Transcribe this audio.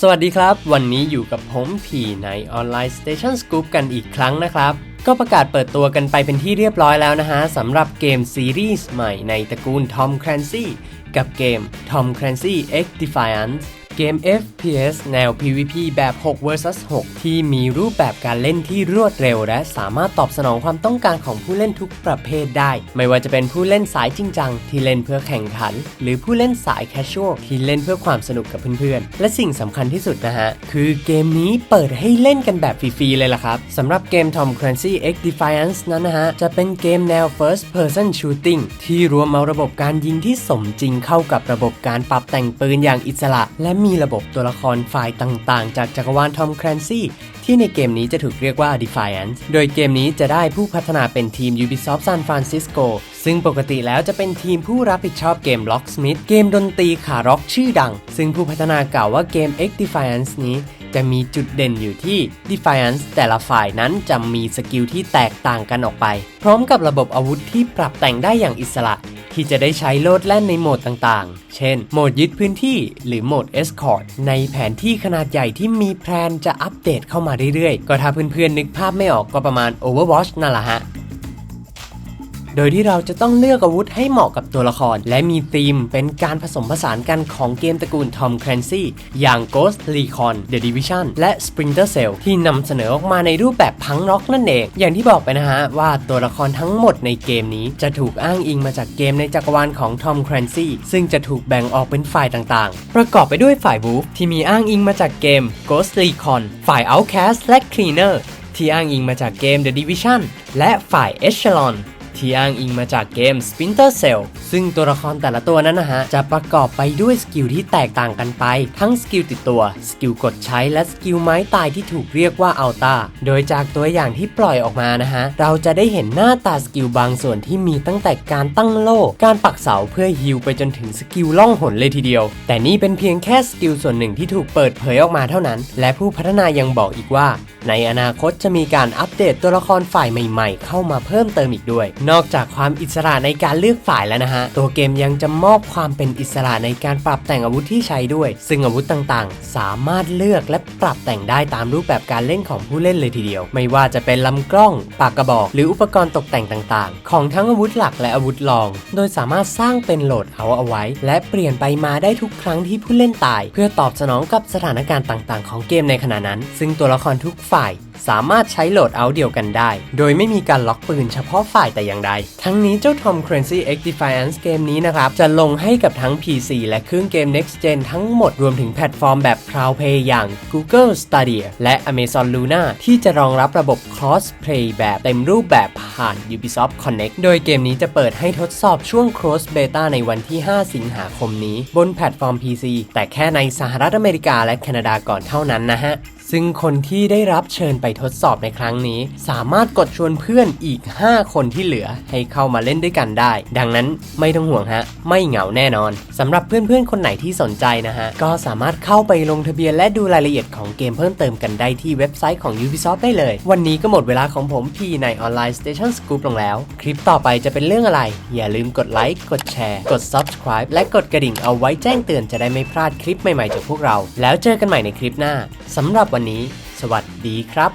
สวัสดีครับ วันนี้อยู่กับผมพีในออนไลน์ Station Scoop กันอีกครั้งนะครับ ก็ประกาศเปิดตัวกันไปเป็นที่เรียบร้อยแล้วนะฮะสำหรับเกมซีรีส์ใหม่ในตระกูล Tom Clancy กับเกม Tom Clancy X Defiance เกม FPS แนว PVP แบบ 6 vs 6 ที่มีรูปแบบการเล่นที่รวดเร็ว และสามารถตอบสนองความต้องการของผู้เล่นทุกประเภทได้ ไม่ว่าจะเป็นผู้เล่นสายจริงจัง ที่เล่นเพื่อแข่งขัน หรือผู้เล่นสาย casual ที่เล่นเพื่อความสนุกกับเพื่อนๆ และสิ่งสำคัญที่สุดนะฮะ คือเกมนี้เปิดให้เล่นกันแบบฟรีๆเลยล่ะครับสำหรับเกม Tom Clancy X Defiance นั้นนะฮะ จะเป็นเกมแนว first person shooting ที่รวมเอาระบบการยิงที่สมจริงเข้ากับระบบการปรับแต่งปืนอย่างอิสระ และมีระบบตัวละครฝ่ายต่างๆ จากจักรวาล Tom Clancy ที่ในเกมนี้จะถูกเรียกว่า Defiance โดยเกมนี้จะได้ผู้พัฒนาเป็นทีม Ubisoft San Francisco ซึ่งปกติแล้วจะเป็นทีมผู้รับผิดชอบเกม Locksmith เกมดนตรีขาร็อกชื่อดัง ซึ่งผู้พัฒนากล่าวว่าเกม X Defiance นี้จะมีจุดเด่นอยู่ที่ Defiance แต่ละฝ่ายนั้นจะมีสกิลที่แตกต่างกันออกไป พร้อมกับระบบอาวุธที่ปรับแต่งได้อย่างอิสระ ที่จะได้ใช้โลดแล่นในโหมดต่างๆ เช่น โหมดยึดพื้นที่ หรือโหมด Escort ในแผนที่ขนาดใหญ่ที่มีแพลนจะอัปเดตเข้ามาเรื่อยๆ ก็ถ้าเพื่อนๆนึกภาพไม่ออกก็ประมาณ Overwatch นั่นแหละฮะ โดยที่เราจะต้องเลือกอาวุธให้เหมาะกับตัวละคร และมีธีมเป็นการผสมผสานกันของเกมตระกูล Tom Clancy อย่าง Ghost Recon The Division และ Splinter Cell ที่นำเสนอออกมาในรูปแบบพังร็อกนั่นเอง อย่างที่บอกไปนะฮะ ว่าตัวละครทั้งหมดในเกมนี้จะถูกอ้างอิงมาจากเกมในจักรวาลของ Tom Clancy ซึ่งจะถูกแบ่งออกเป็นฝ่ายต่างๆ ประกอบไปด้วยฝ่าย Wolf ที่มีอ้างอิงมาจากเกม Ghost Recon ฝ่าย Outcast และ Cleaner ที่อ้างอิงมาจากเกม The Division และฝ่าย Echelon ที่อ้างอิงมาจากเกม Splinter Cell ซึ่งตัวละครแต่ละตัวนั้นนะฮะ จะประกอบไปด้วยสกิลที่แตกต่างกันไป ทั้งสกิลติดตัว สกิลกดใช้และสกิลไม้ตายที่ถูกเรียกว่าอัลตาโดยจากตัวอย่างที่ปล่อยออกมานะฮะ เราจะได้เห็นหน้าตาสกิลบางส่วนที่มีตั้งแต่การตั้งโล่การปักเสาเพื่อฮิลไปจนถึงสกิลล่องหนเลยทีเดียว แต่นี่เป็นเพียงแค่สกิลส่วนหนึ่งที่ถูกเปิดเผยออกมาเท่านั้น และผู้พัฒนายังบอกอีกว่า ในอนาคตจะมีการอัปเดตตัวละครฝ่ายใหม่ ๆ เข้ามาเพิ่มเติมอีกด้วย นอกจากความอิสระในการเลือกฝ่ายแล้วนะฮะตัวเกมยังจะมอบความเป็นอิสระในการปรับแต่งอาวุธที่ใช้ด้วย ซึ่งอาวุธต่างๆ สามารถเลือกและปรับแต่งได้ตามรูปแบบการเล่นของผู้เล่นเลยทีเดียว ไม่ว่าจะเป็นลำกล้อง ปากกระบอก หรืออุปกรณ์ตกแต่งต่างๆ ของทั้งอาวุธหลักและอาวุธรอง โดยสามารถสร้างเป็นโหลดเอาเอาไว้ และเปลี่ยนไปมาได้ทุกครั้งที่ผู้เล่นตาย เพื่อตอบสนองกับสถานการณ์ต่าง ๆ ของเกมในขณะนั้น ซึ่งตัวละครทุกฝ่ายสามารถใช้โหลดเอาท์เดียวกันได้ โดยไม่มีการล็อกปืนเฉพาะฝ่ายแต่อย่างใด ทั้งนี้เจ้า Tom Clancy X Defiance เกมนี้นะครับ จะลงให้กับทั้ง PC และเครื่องเกม Next Gen ทั้งหมดรวมถึงแพลตฟอร์มแบบ Cloud Play อย่าง Google Stadia และ Amazon Luna ที่จะรองรับระบบ Cross Play แบบเต็มรูปแบบผ่าน Ubisoft Connect โดยเกมนี้จะเปิดให้ทดสอบช่วง Cross Beta ในวันที่ 5 สิงหาคมนี้ บนแพลตฟอร์ม PC แต่แค่ในสหรัฐอเมริกาและแคนาดาก่อนเท่านั้นนะฮะ ซึ่งคนที่ได้รับเชิญไปทดสอบในครั้งนี้ สามารถกดชวนเพื่อนอีก 5 คนที่เหลือให้เข้ามาเล่นด้วยกันได้ ดังนั้นไม่ต้องห่วงฮะ ไม่เหงาแน่นอนสำหรับเพื่อนๆ คนไหนที่สนใจนะฮะ ก็สามารถเข้าไปลงทะเบียนและดูรายละเอียดของเกมเพิ่มเติมกันได้ที่เว็บไซต์ของ Ubisoft ได้เลย วันนี้ก็หมดเวลาของผมพี่ในออนไลน์ Station Scoop ลงแล้ว คลิปต่อไปจะเป็นเรื่องอะไร อย่าลืมกดไลค์กดแชร์ กด Subscribe และกดกระดิ่งเอาไว้แจ้งเตือนจะได้ไม่พลาดคลิปใหม่ๆจากพวกเรา แล้วเจอกันใหม่ในคลิปหน้าสำหรับวันนี้ สวัสดีครับ